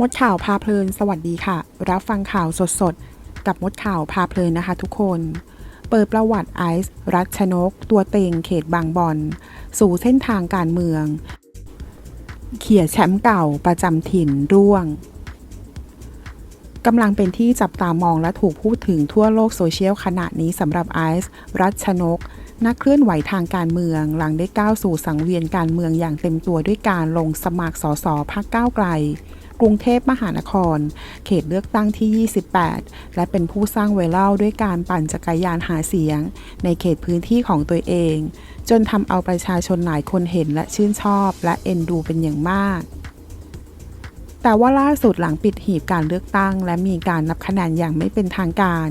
มดข่าวพาเพลิน สวัสดีค่ะ รับฟังข่าวสดๆ กับมดข่าวพาเพลินนะคะทุกคน เปิดประวัติไอซ์รัชนก ตัวเต็งเขตบางบอน สู่เส้นทางการเมือง เขี่ยแชมป์เก่าประจำถิ่นร่วงกำลังเป็นที่จับตามองและถูกพูดถึงทั่วโลกโซเชียลขณะนี้สำหรับไอซ์รัชนก นักเคลื่อนไหวทางการเมือง หลังได้ก้าวสู่สังเวียนการเมืองอย่างเต็มตัวด้วยการลงสมัครสสพักก้าวไกล กรุงเทพมหานคร เขตเลือกตั้งที่ 28 และเป็นผู้สร้างไวรัลด้วยการปั่นจักรยานหาเสียง ในเขตพื้นที่ของตัวเอง จนทำเอาประชาชนหลายคนเห็นและชื่นชอบ และเอ็นดูเป็นอย่างมากแต่ว่าล่าสุดหลังปิดหีบการเลือกตั้ง และมีการนับคะแนนอย่างไม่เป็นทางการ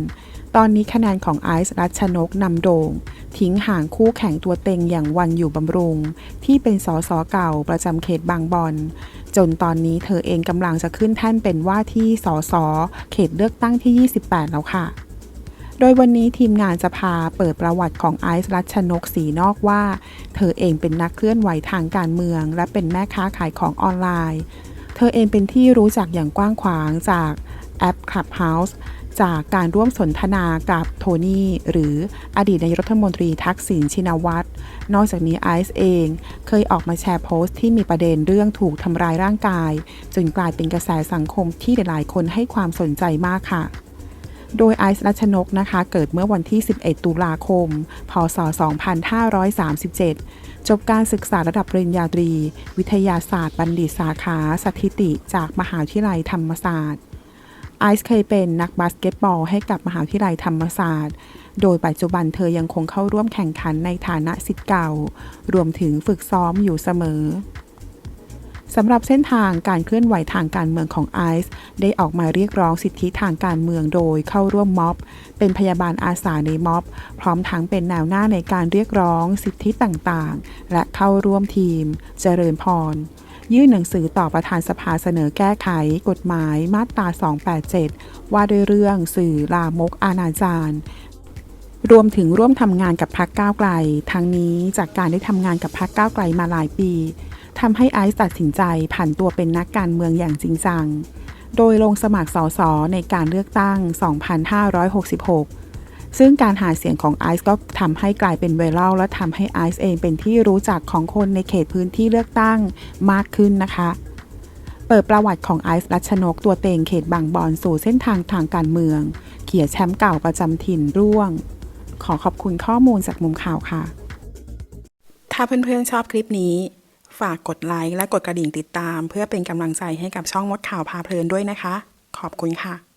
ตอนนี้คะแนนของไอซ์รัชนกนำโด่ง ทิ้งห่างคู่แข่งตัวเต็งอย่างวันอยู่บำรุง ที่เป็นสสเก่าประจำเขตบางบอน จนตอนนี้เธอเองกำลังจะขึ้นแท่นเป็นว่าที่สสเขตเลือกตั้งที่ 28 แล้วค่ะ โดยวันนี้ทีมงานจะพาเปิดประวัติของไอซ์รัชนกสีนอกว่า เธอเองเป็นนักเคลื่อนไหวทางการเมือง และเป็นแม่ค้าขายของออนไลน์ เธอเองเป็นที่รู้จักอย่างกว้างขวางจาก แอป Clubhouse จากการร่วมสนทนากับโทนี่หรืออดีตนายกรัฐมนตรีทักษิณชินวัตร นอกจากนี้ไอซ์เองเคยออกมาแชร์โพสต์ที่มีประเด็นเรื่องถูกทำร้ายร่างกาย จนกลายเป็นกระแสสังคมที่หลายๆ คนให้ความสนใจมากค่ะโดยไอซ์รัชนกนะคะ เกิดเมื่อวันที่ 11 ตุลาคม พศ 2537 จบการศึกษาระดับปริญญาตรี วิทยาศาสตร์บัณฑิตสาขาสถิติจากมหาวิทยาลัยธรรมศาสตร์ ไอซ์เคยเป็นนักบาสเกตบอลให้กับมหาวิทยาลัยธรรมศาสตร์ โดยปัจจุบันเธอยังคงเข้าร่วมแข่งขันในฐานะสิทธิ์เก่า รวมถึงฝึกซ้อมอยู่เสมอสำหรับเส้นทางการเคลื่อนไหวทางการเมืองของไอซ์ได้ออกมาเรียกร้องสิทธิทางการเมืองโดยเข้าร่วมม็อบ เป็นพยาบาลอาสาในม็อบ พร้อมทั้งเป็นแนวหน้าในการเรียกร้องสิทธิต่างๆ และเข้าร่วมทีม เจริญพร ยื่นหนังสือต่อประธานสภาเสนอแก้ไข กฎหมายมาตรา 287 ว่าด้วยเรื่องสื่อลามกอาณาจารรวมถึงร่วมทำงานกับพักก้าวไกล ทั้งนี้จากการได้ทำงานกับพักก้าวไกลมาหลายปีทำให้ไอซ์ตัดสินใจผันตัวเป็นนักการเมืองอย่างจริงจัง โดยลงสมัครสสในการเลือกตั้ง 2566 ซึ่งการหาเสียงของไอซ์ก็ทำให้กลายเป็นไวรัลและทำให้ไอซ์เองเป็นที่รู้จักของคนในเขตพื้นที่เลือกตั้งมากขึ้นนะคะเปิดประวัติของไอซ์รัชนกตัวเต็งเขตบางบอนสู่เส้นทางทางการเมือง เขี่ยแชมป์เก่าประจำถิ่นร่วง ขอขอบคุณข้อมูลจากมุมข่าวค่ะ ถ้าเพื่อนๆชอบคลิปนี้ ฝากกดไลค์และกดกระดิ่งติดตาม เพื่อเป็นกำลังใจให้กับช่องมดข่าวพาเพลินด้วยนะคะ ขอบคุณค่ะ